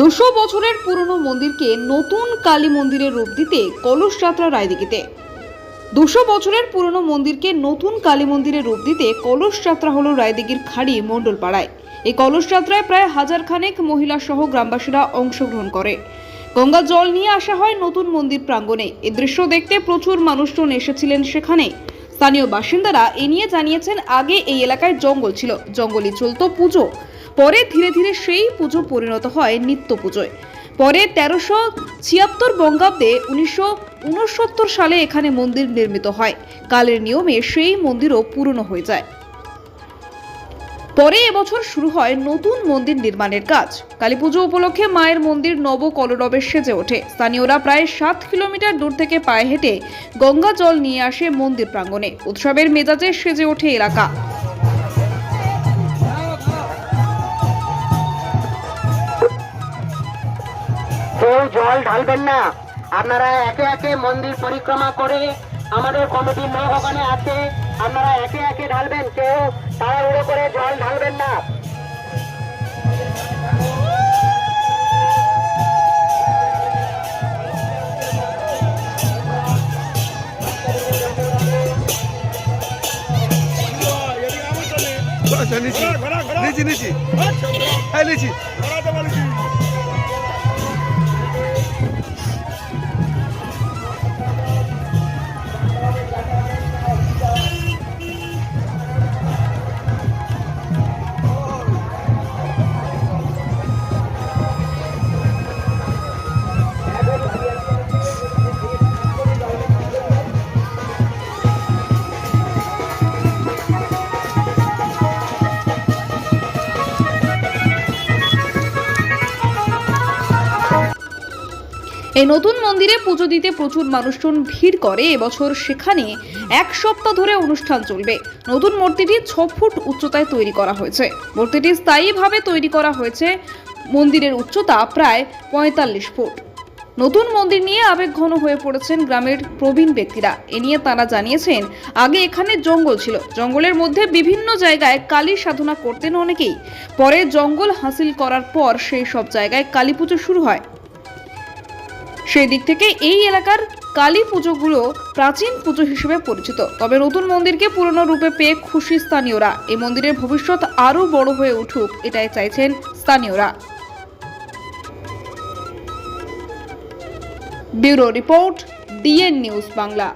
দুশো বছরের পুরনো মন্দিরকে নতুন কালী মন্দিরের রূপ দিতে কলস যাত্রা রায়দিঘিতে। দুশো বছরের পুরনো মন্দিরকে নতুন কালী মন্দিরের রূপ দিতে কলস যাত্রা হলো রায়দিঘির খাড়ি মণ্ডলপাড়ায়। এই কলস যাত্রায় প্রায় হাজার খানেক মহিলা সহ গ্রামবাসীরা অংশগ্রহণ করে। গঙ্গা জল নিয়ে আসা হয় নতুন মন্দির প্রাঙ্গণে। এ দৃশ্য দেখতে প্রচুর মানুষজন এসেছিলেন সেখানে। স্থানীয় বাসিন্দারা এ নিয়ে জানিয়েছেন, আগে এই এলাকায় জঙ্গল ছিল। জঙ্গলই চলত পুজো। পরে ধীরে ধীরে সেই পুজো পরিণত হয় নিত্য পুজোয়। পরে তেরোশো ছিয়াত্তর বঙ্গাব্দে উনিশশো উনসত্তর সালে এখানে মন্দির নির্মিত হয়। কালের নিয়মে সেই মন্দিরও পুরনো হয়ে যায়। পরে এবছর শুরু হয় নতুন মন্দির নির্মাণের কাজ। কালীপুজো উপলক্ষে মায়ের মন্দির নব কলরবে সেজে ওঠে। স্থানীয়রা প্রায় সাত কিলোমিটার দূর থেকে পায়ে হেঁটে গঙ্গা জল নিয়ে আসে মন্দির প্রাঙ্গণে। উৎসবের মেজাজে সেজে ওঠে এলাকা। জল ঢালবেন না। আপনারা একে একে মন্দির পরিক্রমা করে আমাদের কমিটির লোক ওখানে আছে। আপনারা একে একে ঢালবেন কেউ তাড়াহুড়ো করে জল ঢালবেন না। নিচি। নিচি নিচি। হ্যাঁ নিচি। এই নতুন মন্দিরে পুজো দিতে প্রচুর মানুষজন ভিড় করে। এবছর সেখানে এক সপ্তাহ ধরে অনুষ্ঠান চলবে। নতুন মূর্তিটি ছ ফুট উচ্চতায় তৈরি করা হয়েছে। মূর্তিটি স্থায়ীভাবে তৈরি করা হয়েছে। মন্দিরের উচ্চতা প্রায় পঁয়তাল্লিশ ফুট। নতুন মন্দির নিয়ে আবেগ ঘন হয়ে পড়েছেন গ্রামের প্রবীণ ব্যক্তিরা। এ নিয়ে তারা জানিয়েছেন, আগে এখানে জঙ্গল ছিল। জঙ্গলের মধ্যে বিভিন্ন জায়গায় কালী সাধনা করতেন অনেকেই। পরে জঙ্গল হাসিল করার পর সেই সব জায়গায় কালী পুজো শুরু হয়। সেই দিক থেকে এই এলাকার কালী পুজোগুলো প্রাচীন পুজো হিসেবে পরিচিত। তবে নতুন মন্দিরকে পুরনো রূপে পেয়ে খুশি স্থানীয়রা। এই মন্দিরের ভবিষ্যৎ আরও বড় হয়ে উঠুক, এটাই চাইছেন স্থানীয়রা। Bureau report, DN news Bangla.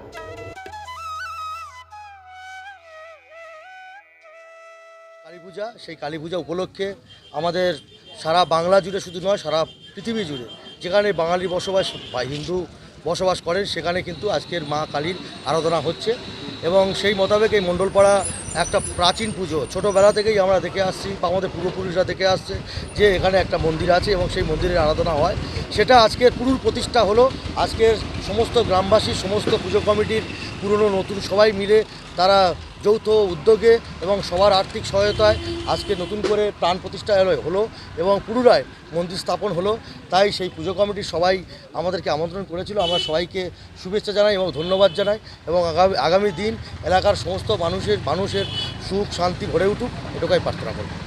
Kali Puja, সেই কালী পূজা উপলক্ষে আমাদের সারা বাংলা জুড়ে শুধু নয়, সারা পৃথিবী জুড়ে যেখানে বাঙালি বসবাস বা হিন্দু বসবাস করেন, সেখানে কিন্তু আজকের মা কালীর আরাধনা হচ্ছে। এবং সেই মোতাবেক এই মণ্ডলপাড়া একটা প্রাচীন পুজো, ছোটোবেলা থেকেই আমরা দেখে আসছি, বা আমাদের পূর্বপুরুষরা দেখে আসছে যে এখানে একটা মন্দির আছে এবং সেই মন্দিরের আরাধনা হয়। সেটা আজকের পুরুর প্রতিষ্ঠা হলো, আজকের সমস্ত গ্রামবাসী, সমস্ত পুজো কমিটির পুরনো নতুন সবাই মিলে তারা যৌথ উদ্যোগে এবং সবার আর্থিক সহায়তায় আজকে নতুন করে প্রাণ প্রতিষ্ঠা হলো- এবং পুনরায় মন্দির স্থাপন হলো। তাই সেই পুজো কমিটির সবাই আমাদেরকে আমন্ত্রণ করেছিল। আমরা সবাইকে শুভেচ্ছা জানাই এবং ধন্যবাদ জানাই এবং আগামী দিন এলাকার সমস্ত মানুষের মানুষের সুখ, শান্তি ভরে উঠুক। এটুকাই প্রার্থনা করব।